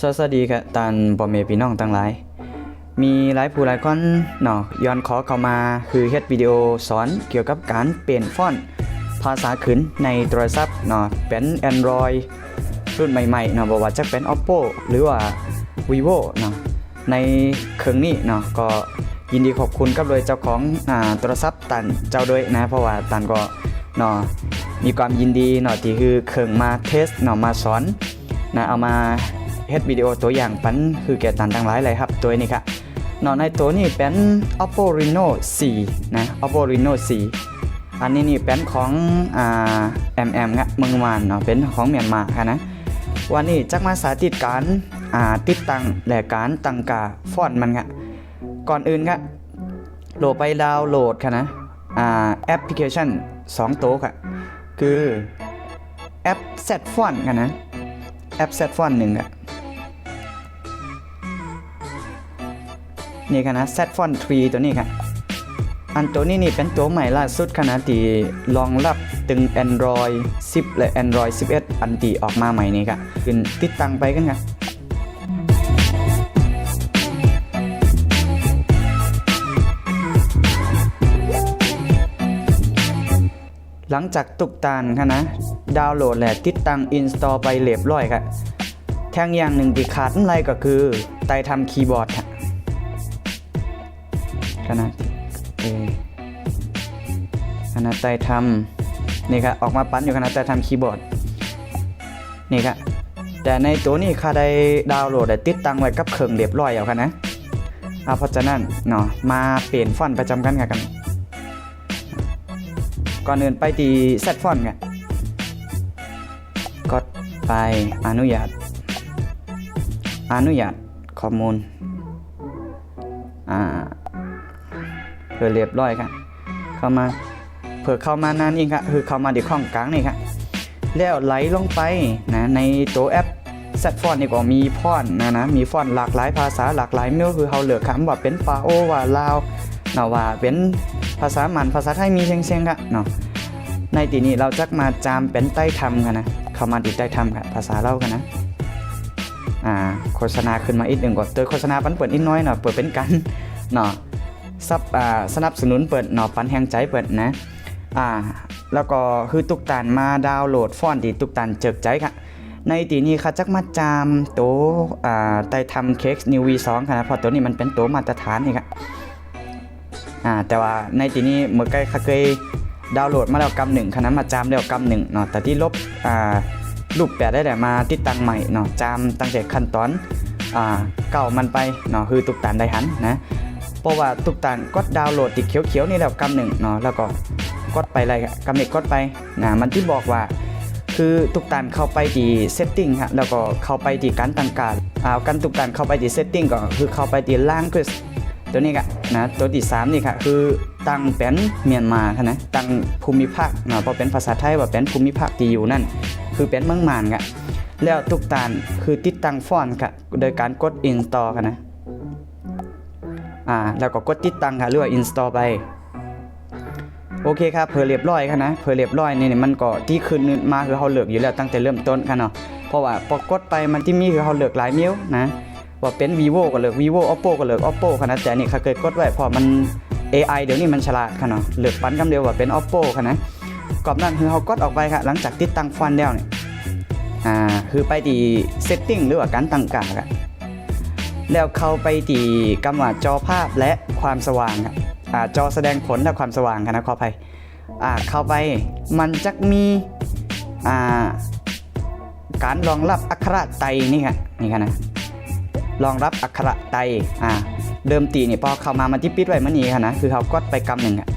สวัสดีครับตานพ่อแม่พี่น้องทั้งหลาย มีหลายผู้หลายคนเนาะย้อนขอเข้ามาคือเฮ็ดวิดีโอสอนเกี่ยวกับการเปลี่ยนฟอนต์ภาษาขึ้นในโทรศัพท์เนาะเป็น Android รุ่นใหม่ๆเนาะบ่ว่าจะเป็น Oppo หรือว่า Vivo เนาะในเครื่องนี้เนาะก็ยินดีขอบคุณกับโดยเจ้าของอ่าโทรศัพท์ตันเจ้าด้วยนะเพราะว่าตันก็เนาะมีความยินดีเนาะที่คือเครื่องมาเทสเนาะมาสอนนะเอามา เฮ็ดวิดีโอตัวอย่างปันคือแกตันทั้งหลายเลยครับตัวนี้ครับเนาะในตัวนี้เป็น Oppo Reno 4 นะ Oppo Reno 4 อันนี้นี่เป็นของอ่า MM งะเมืองมานเนาะเป็นของเมียนมาค่ะนะวันนี้จักมาสาธิตการอ่าติดตั้งและการตั้งกาฟอนต์มันค่ะก่อนอื่นค่ะโหลดไปดาวน์โหลดค่ะนะอ่าแอปพลิเคชัน2ตัวค่ะคือแอป Z Font ค่ะนะแอป Z Font หนึ่งค่ะ นี่ค่ะนะ Z Font 3ตัวนี้ค่ะ อันตัวนี้นี่เป็นตัวใหม่ล่าสุดขนาดที่รองรับตึง Android 10 และ Android 11 อันที่ออกมาใหม่นี้ครับขึ้นติดตั้งไปกันครับหลังจากตุกตานค่ะนะ ดาวน์โหลดและติดตั้ง install ไปเรียบร้อยครับแทงอย่างหนึ่งที่ขาดอะไรก็คือไตทำคีย์บอร์ด ครับขนาดเอขนาดไต่ทำนี่ครับออกมาปั้นอยู่ขนาดไต่ทำคีย์บอร์ดนี่ครับแต่ในตัวนี้ข้าได้ดาวน์โหลดและติดตั้งไว้กับเครื่องเรียบร้อยแล้วครับนะเอาเพราะฉะนั้นเนาะมาเปลี่ยนฟอนต์ประจำกันกัน ก่อนอื่นไปที่เซตฟอนต์กันกดไปอนุญาต อนุญาตข้อมูล พื่อเรียบร้อยครับเข้ามาเพื่อเข้ามานานอีกครับคือเข้ามาที่ข้องกลางนี่ครับแล้วไหลลงไปนะในตัวแอปแซดฟอนนี่ก็มีฟอนนะนะมีฟอนหลากหลายภาษาหลากหลายเมื่อคือเขาเหลือคำว่าเป็นปาโอว่าลาวนาะว่าเป็นภาษามันภาษาไทยมีเชียงเชียงครับเนาะในทีนี้เราจักมาจามเป็นใต้ทำกันนะเข้ามาติดใต้ทำครับภาษาเล่ากันนะอ่าโฆษณาขึ้นมาอีกหนึ่งก่อนเตอโฆษณาปันเปิดอีกน้อยเนาะเปิดเป็นกันเนาะ ซับอ่าสนับสนุนเปิดหนอปันแห่งใจเปิดนะอ่าแล้วก็คือตุกตานมาดาวน์โหลดฟอนต์ที่ตุกตานเจิกใจค่ะในตีนี้ค่ะจักมาจามโตวอ่าไต่ทำเค้กนิววีสองค่ะนะเพราะตัวนี้มันเป็นตัวมาตรฐานนี่ค่ะอ่าแต่ว่าในตีนี้เมื่อกี้ค่ะเคยดาวน์โหลดมาแล้วกำหนึ่งค่ะนะมาจามแล้วกำหนึ่งเนาะแต่ที่ลบอ่ารูปแปดได้แต่มาติดตั้งใหม่เนาะจามตั้งแต่ขั้นตอนอ่าเก่ามันไปเนาะคือตุกตานได้หันนะ เพราะว่าตุกตานกดดาวน์โหลดติดเขียวๆนี่แล้วกำหนึ่งเนาะแล้วก็กดไปอะไรกำเน็กกดไปนะมันที่บอกว่า คือตุกตานเข้าไปที่ setting ฮะแล้วก็เข้าไปที่การตั้งการเอากันตุกตานเข้าไปที่ setting ก็คือเข้าไปที่ language ตัวนี้ก็นะตัวที่สามนี่ค่ะคือตั้งเป็นเมียนมาค่ะนะตั้งภูมิภาคเนาะพอเป็นภาษาไทยว่าเป็นภูมิภาคที่อยู่นั่นคือเป็นเมืองมานกะแล้วตุกตานคือติดตั้งฟอนต์ค่ะโดยการกด install ค่ะนะ อ่าแล้วก็กดติดตั้งค่ะหรือว่า install ไปโอเคครับเพื่อเรียบร้อยครับนะเพื่อเรียบร้อยนี่นี่มันก็ที่ขึ้นมาคือเขาเลือกอยู่แล้วตั้งแต่เริ่มต้นค่ะเนาะเพราะว่าพอกดไปมันที่มีคือเขาเลือกหลายมิ้วนะว่าเป็น vivo ก็เลือก vivo oppo ก็เลือก oppo ค่ะนะแต่นี่เขาเคยกดไว้เพอมัน AI เดี๋ยวนี้มันฉลาดค่ะเนาะเลือกปั้นคำเดียวว่าเป็น oppo ค่ะนะกรอบนั้นคือเขากดออกไปค่ะ หลังจากติดตั้งฟอนต์แล้วเนี่ยอ่าคือไปที่ setting หรือว่าการตั้งค่าค่ะ แล้วเข้าไปที่กำว่าจอภาพและความสว่างอ่าจอแสดงผลและความสว่างครับนะขออภัยอ่าเข้าไปมันจะมีอ่าการรองรับอักขระไตนี่ครับนี่ครับนะรองรับอักขระไตอ่าเดิมตีนี่พอเข้ามามันที่ปิดไว้มันนี่ครับนะคือเขากดไปกำหนึ่งครับ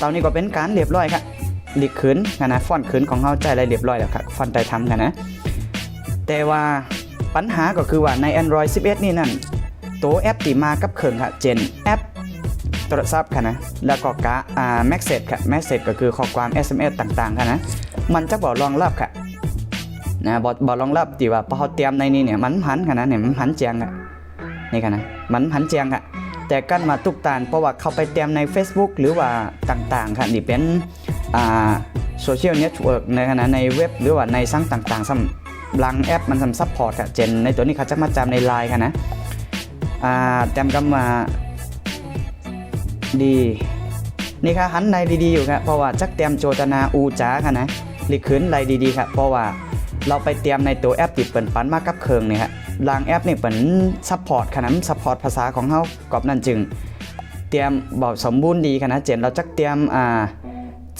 ตอนนี้ก็เป็นการเรียบร้อยครับหลีกขืนครับนะฟอนขืนของเขาใจอะไรเรียบร้อยแล้วครับฟอนต์ไตทำครับนะแต่ว่า ปัญหาก็คือว่าใน Android 11 นี่นั่นตัวแอปที่มากับเครื่องค่ะเจนแอปโทรศัพท์ค่ะนะแล้วก็กะอ่า Message ค่ะ Message ก็คือข้อความ SMS ต่างๆค่ะนะมันจะบอกรองรับค่ะนะบอกบอกรองรับที่ว่าพอเขาเตรียมในนี้เนี่ยมันหันค่ะนะเนี่ยมันหันเจียงค่ะนี่ค่ะนะมันหันเจียงค่ะแต่กันมาตุกตานเพราะว่าเข้าไปเตรียมใน Facebook หรือว่าต่างๆค่ะนี่เป็นอ่าโซเชียลเน็ตเวิร์กในขณะในเว็บหรือว่าในสั่งต่างๆซ้ำ ลังแอปมันทำซัพพอร์ตค่ะเจน ในตัวนี้เขาจะมาจำในไลน์ค่ะนะอ่าแต้มก็มาดีนี่ค่ะหันในดีๆอยู่ครับเพราะว่าจักเตรียมโจทนาอูจ๋าค่ะนะลิขืนไรดีๆครับเพราะว่าเราไปเตรียมในตัวแอปติดเปิ่นปันมากับเคิงเนี่ยครับลางแอปนี่เปิ่นซัพพอร์ตขนาดซัพพอร์ตภาษาของเฮากอบนั่นจึง เตรียมบอกสมบูรณ์ดีค่ะนะเจนเราจักเตรียมอ่า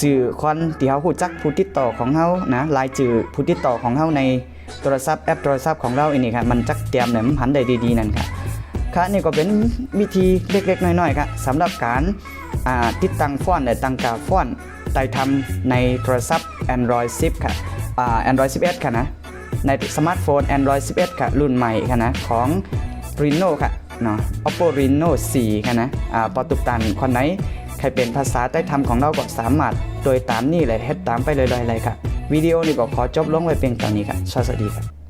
จื่อคอนที่เฮาฮู้จักผู้ติดต่อของเฮานะลายจื่อผู้ติดต่อของเฮาใน โทรศัพท์แอปโทรศัพท์ของเราอันนี้ครับมันจักเตรียมเนี่ยมันหันได้ดีๆนั่นค่ะค่ะนี่ก็เป็นวิธีเล็กๆน้อยๆครับสำหรับการติดตั้งฟอนต์และตั้งกาฟอนต์ไต่ทำในโทรศัพท์ Android 10 ค่ะอ่า Android 11ค่ะนะ ในสมาร์ทโฟน Android 11 ค่ะ รุ่นใหม่ค่ะนะ ของ Reno ค่ะเนาะ Oppo Reno 4 ค่ะนะอ่าปอตุกตันคนไหน ใครเป็นภาษาใต้ทำของเราก็สามารถ โดยตามนี่เลยเฮ็ดตามไปเลยๆเลยค่ะวิดีโอนี้ก็ขอจบลงไว้เพียงเท่านี้ค่ะสวัสดีค่ะ